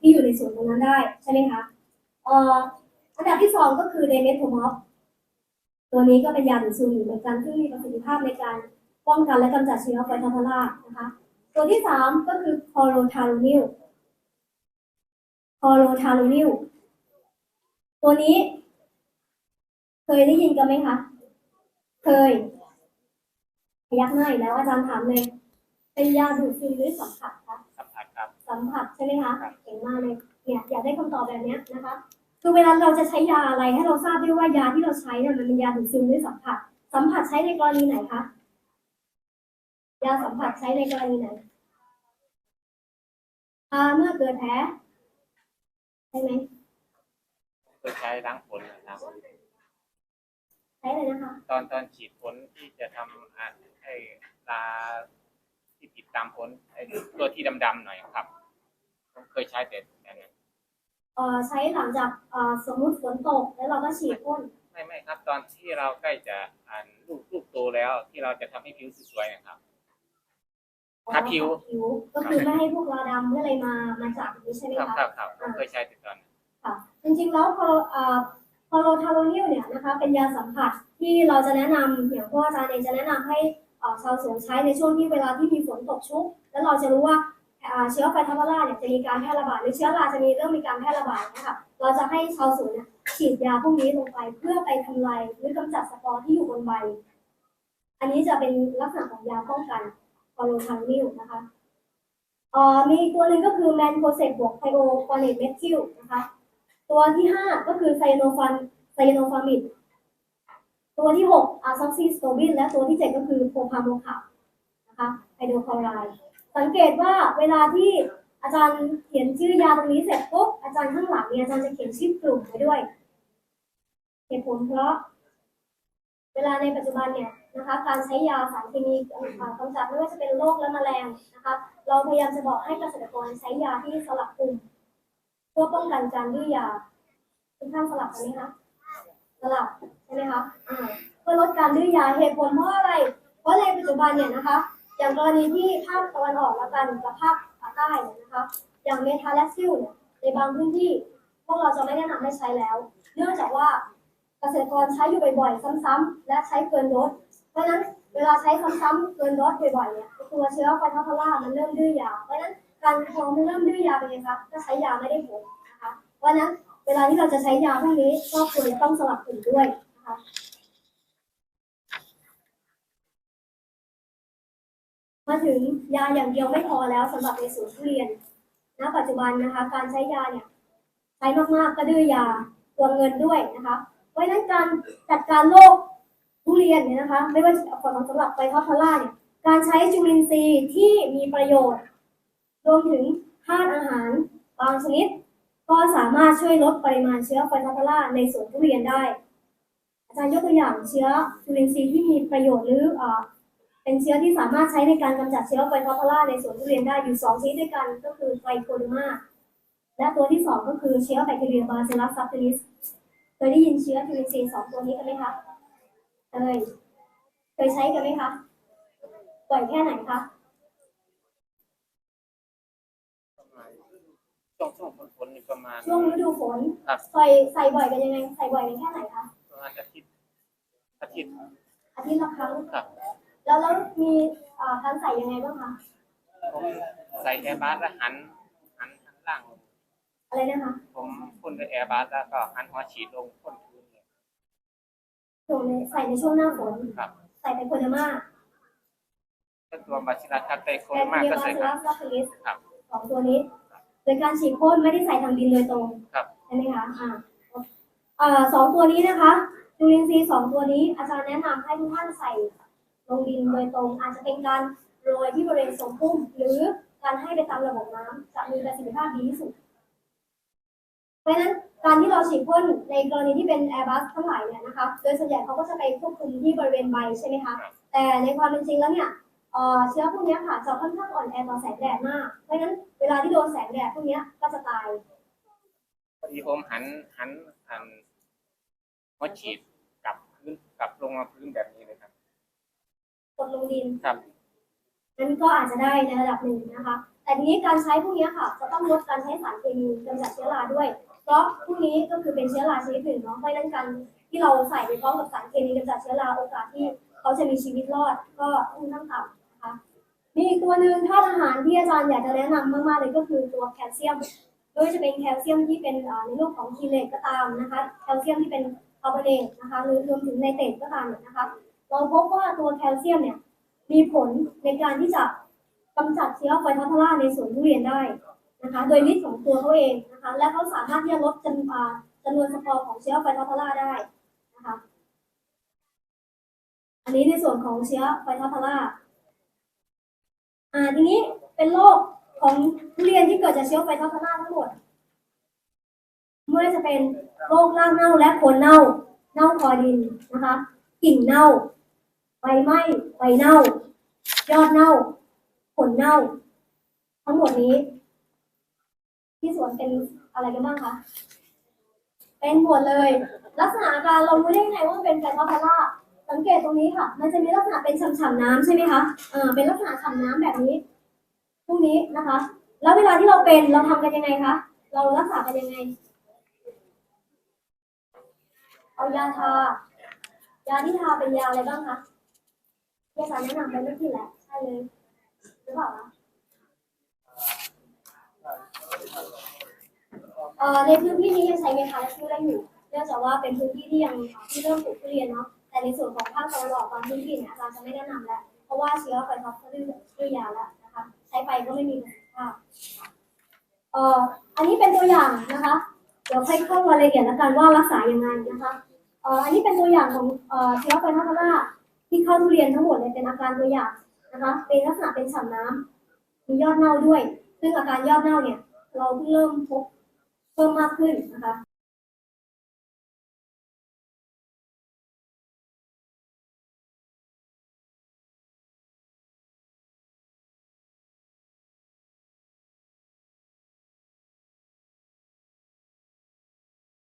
ที่อยู่ในส่วนตรงนั้นได้ใช่ไหมคะเอ่ออันดับที่สองก็คือเดเมทโทมอฟตัวนี้ก็เป็นยาดูดซึมอยู่เหมือนกันซึ่มีประสิทธิภาพในการป้องกันและกำจัดเชื้อไฟทอพารานะคะ ตัวที่สามก็คือคอโรทารูนิลคอโรทารูนิลตัวนี้ เคยได้ยินกันไหมคะ เคยพยักหน้าอีกแล้วอาจารย์ถามเลย เป็นยาดูดซึมหรือสัมผัสคะ สัมผัสครับสัมผัสใช่ไหมคะครับเก่งมากเลยเนี่ยอยากได้คำตอบแบบเนี้ยนะคะคือเวลาเราจะใช้ยาอะไรให้เราทราบด้วยว่ายาที่เราใช้เนี่ยมันเป็นยาดูดซึมหรือสัมผัส สัมผัสใช้ในกรณีไหนคะยาสัมผัสใช้ในกรณีไหนทาเมื่อเกิดแผลใช่ไหมเคยใช้ล้างผลนะครับใช้เลยนะคะ ตอนตอนฉีดผลที่จะทำอ่าไอ้ลาที่ติดตามผลไอ้ตัวที่ดำๆหน่อยครับ ผมเคยใช้แต่แต่นั้นเอ่อใช้หลังจากเอ่อสมมุติฝนตกแล้วเราก็ฉีดพ่นไม่ไม่ครับ ตอนที่เราใกล้จะอ่านลูกลูกโตแล้ว ที่เราจะทำให้ผิวสวยๆนะครับ ทาผิวผิวก็คือไม่ให้พวกเราดำเมื่ออะไรมามาจากนี้ใช่ไหมครับคะ ครับครับผมเคยใช้แต่ตอนนั้นค่ะจริงๆแล้วพอเอ่อพอโลทาโรนิลเนี่ยนะคะเป็นยาสัมผัสที่เราจะแนะนำอย่างพวกอาจารย์เองจะแนะนำให้เอ่อชาวสวนใช้ในช่วงที่เวลาที่มีฝนตกชุก แล้วเราจะรู้ว่าอ่า เชื้อไฟทาพาราเนี่ยจะมีการแพร่ระบาดหรือเชื้อราจะมีเริ่มมีการแพร่ระบาดนะคะเราจะให้ชาวสวนเนี่ยฉีดยาพวกนี้ลงไปเพื่อไปทำลายหรือกำจัดสปอร์ที่อยู่บนใบ อันนี้จะเป็นลักษณะของยาป้องกันพอโลทาโรนิลนะคะอ่อมีตัวหนึ่งก็คือแมนโคเซตบวกไทโอฟอเนตเมทิลนะคะ ตัวที่ห้าก็คือไซโนฟันไซโนฟามิดตัวที่หกอาซอกซิสโตบินและตัวที่เจ็ดก็คือโพพาโมคานะคะไฮโดรคลอไรด์ สังเกตว่าเวลาที่อาจารย์เขียนชื่อยาตรงนี้เสร็จปุ๊บอาจารย์ข้างหลังเนี่ยอาจารย์จะเขียนชื่อกลุ่มไว้ด้วยเหตุผลเพราะ เวลาในปัจจุบันเนี่ยนะคะ การใช้ยาสารเคมีกำจัดไม่ว่าจะเป็นโรคและแมลงนะคะเราพยายามจะบอกให้เกษตรกรใช้ยาที่สลับกลุ่มเพื่อป้องกันการดื้อยาทุกท่านสลับกันไหมคะสลับใช่ไหมคะเพื่อลดการดื้อยาเหตุผลเพราะอะไร เพราะในปัจจุบันเนี่ยนะคะ อย่างกรณีที่ภาคตะวันออกแล้วกันกับภาคใต้เนี่ยนะคะ อย่างเมทาแลคซิลเนี่ยในบางพื้นที่ พวกเราจะไม่แนะนำให้ใช้แล้ว เนื่องจากว่าเกษตรกรใช้อยู่บ่อยๆ ซ้ำๆและใช้เกินโดสเพราะฉะนั้นเวลาใช้ซ้ำๆเกินโดสบ่อยๆเนี่ยตัวเชื้อไฟทอพารามันเริ่มดื้อยา เพราะฉะนั้นการพอมันเริ่มดื้อยาเป็นไงคะก็ใช้ยาไม่ได้ผลนะคะ เพราะฉะนั้นเวลาที่เราจะใช้ยาพวกนี้ก็ควรต้องสลับกลุ่มด้วยนะคะ มาถึงยาอย่างเดียวไม่พอแล้วสำหรับในสวนทุเรียน ณ ปัจจุบันนะคะ การใช้ยาเนี่ยใช้มากๆก็ดื้อยาตัวเงินด้วยนะคะ เพราะฉะนั้นการจัดการโรคทุเรียนเนี่ยนะคะ ไม่ว่าจะผลสำหรับไฟทอพาราเนี่ย การใช้จุลินทรีย์ที่มีประโยชน์ รวมถึงธาตุอาหารบางชนิด ก็สามารถช่วยลดปริมาณเชื้อไฟทอพาราในสวนทุเรียนได้ อาจารย์ยกตัวอย่างเชื้อจุลินทรีย์ที่มีประโยชน์หรือ เอ่อเป็นเชื้อที่สามารถใช้ในการกำจัดเชื้อไฟทอพาราในสวนทุเรียนได้อยู่สองชนิดด้วยกันก็คือไฟโคโดมาและตัวที่สองก็คือเชื้อแบคทีเรียบาซิลัสซับติลิสเคยได้ยินเชื้อจุลินทรีย์สองตัวนี้กันไหมคะเคยเคยใช้กันไหมคะบ่อยแค่ไหนคะช่วงช่วงฝนๆนี่ประมาณช่วงฤดูฝนครับใส่ใส่บ่อยกันยังไงใส่บ่อยกันแค่ไหนคะประมาณอาทิตย์อาทิตย์อาทิตย์ละครั้งครับ แล้วแล้วมีเอ่อการใส่ยังไงบ้างคะผมใส่แอร์บัสแล้วหันหันหันล่างลงอะไรนะคะผมพ่นด้วยแอร์บัสแล้วก็หันหัวฉีดลงพ่นพื้นเลยช่วงในใส่ในช่วงหน้าฝนครับใส่เป็นโคเดมาถ้าตัวบาซิลัสทัสไตโคแบโรคมาทีเรียก็บาใส่ซิคลัรับสซับติลิสครับ สองตัวนี้โดยการฉีดพ่นไม่ได้ใส่ทางดินโดยตรงครับ ใช่ไหมคะอ่าอ่าสองตัวนี้นะคะจุลินทรีย์สองตัวนี้อาจารย์แนะนำให้ทุกท่านใส่ ลงดินโดยตรง อาจจะเป็นการโรยที่บริเวณทรงพุ่ม หรือการให้ไปตามระบบน้ำจะมีประสิทธิภาพดีที่สุด เพราะฉะนั้นการที่เราฉีดพ่นในกรณีที่เป็น Airbus ทั้งหลายเนี่ยนะคะ โดยส่วนใหญ่เขาก็จะไปควบคุมที่บริเวณใบใช่ไหมคะ แต่ในความเป็นจริงแล้วเนี่ยเชื้อพวกนี้ค่ะจะค่อนข้างอ่อนแอต่อแสงแดดมาก เพราะฉะนั้นเวลาที่โดนแสงแดดพวกนี้ก็จะตายพอดีผมหันหันหันหัวฉีดกลับพื้นกลับลงมาพื้นแบบนี้ กดลงดินครับนั้นก็อาจจะได้ในระดับหนึ่งนะคะ แต่ทีนี้การใช้พวกนี้ค่ะ จะต้องลดการใช้สารเคมีกำจัดเชื้อราด้วย เพราะพวกนี้ก็คือเป็นเชื้อราชนิดหนึ่งเนาะเพราะฉะนั้นการที่เราใส่ไปพร้อมกับสารเคมีกำจัดเชื้อราโอกาสที่เขาจะมีชีวิตรอดก็ค่อนข้างต่ำนะคะ มีอีกตัวหนึ่งธาตุอาหารที่อาจารย์อยากจะแนะนำมากๆเลยก็คือตัวแคลเซียมไม่ว่าจะเป็นแคลเซียมที่เป็นอ่าในรูปของคีเลตก็ตามนะคะ แคลเซียมที่เป็นคาร์บอเนตนะคะ หรือรวมถึงไนเตรตก็ตามเนี่ยนะคะ เราพบว่าตัวแคลเซียมเนี่ยมีผลในการที่จะกำจัดเชื้อไฟทอทาราในสวนทุเรียนได้นะคะ โดยฤทธิ์ของตัวเขาเองนะคะ และเขาสามารถที่จะลดจำจำนวนสปอร์ของเชื้อไฟทอทาราได้นะคะ อันนี้ในส่วนของเชื้อไฟทอทาราอ่าทีนี้เป็นโรคของทุเรียนที่เกิดจากเชื้อไฟท็อกซาทั้งหมดไม่ว่าจะเป็นโรครากเน่าและโคนเน่า เน่าคอดินนะคะ กิ่งเน่า ใบไหม้ใบเน่า ยอดเน่า ผลเน่า ทั้งหมดนี้ ที่สวนเป็นอะไรกันบ้างคะเป็นหมดเลย ลักษณะอาการเรารู้ได้ไงว่ามันเป็นไฟท็อกซาสังเกตตรงนี้ค่ะ มันจะมีลักษณะเป็นฉ่ำๆน้ำใช่ไหมคะเออเป็นลักษณะฉ่ำน้ำแบบนี้พวกนี้นะคะ แล้วเวลาที่เราเป็นเราทำกันยังไงคะเรารักษากันยังไง เอายาทายาที่ทาเป็นยาอะไรบ้างคะ ที่อาจารย์แนะนำไปเมื่อกี้แหละใช่เลยหรือเปล่าเอ่อในพื้นที่นี้ยังใช้เมทาและซิลได้อยู่เนื่องจากว่าเป็นพื้นที่ที่ยังที่เริ่มปลูกทุเรียนเนาะแต่ในส่วนของภาคตะวันออกบางพื้นที่เนี่ยอาจารย์จะไม่แนะนำแล้วเพราะว่าเชื้อไฟท็อปก็ดื้อดื้อยาแล้วนะคะใช้ไปก็ไม่มีประสิทธิภาพเอ่ออันนี้เป็นตัวอย่างนะคะเดี๋ยวค่อยเข้ารายละเอียดแล้วกันว่ารักษายังไงนะคะเอ่ออันนี้เป็นตัวอย่างของเอ่อเชื้อไฟท็อปรา ที่เข้าทุเรียนทั้งหมดเนี่ยเป็นอาการตัวอย่างนะคะ เป็นลักษณะเป็นฉ่ำน้ำมียอดเน่าด้วย ซึ่งอาการยอดเน่าเนี่ย เราเพิ่งเริ่มพบเพิ่มมากขึ้นนะคะ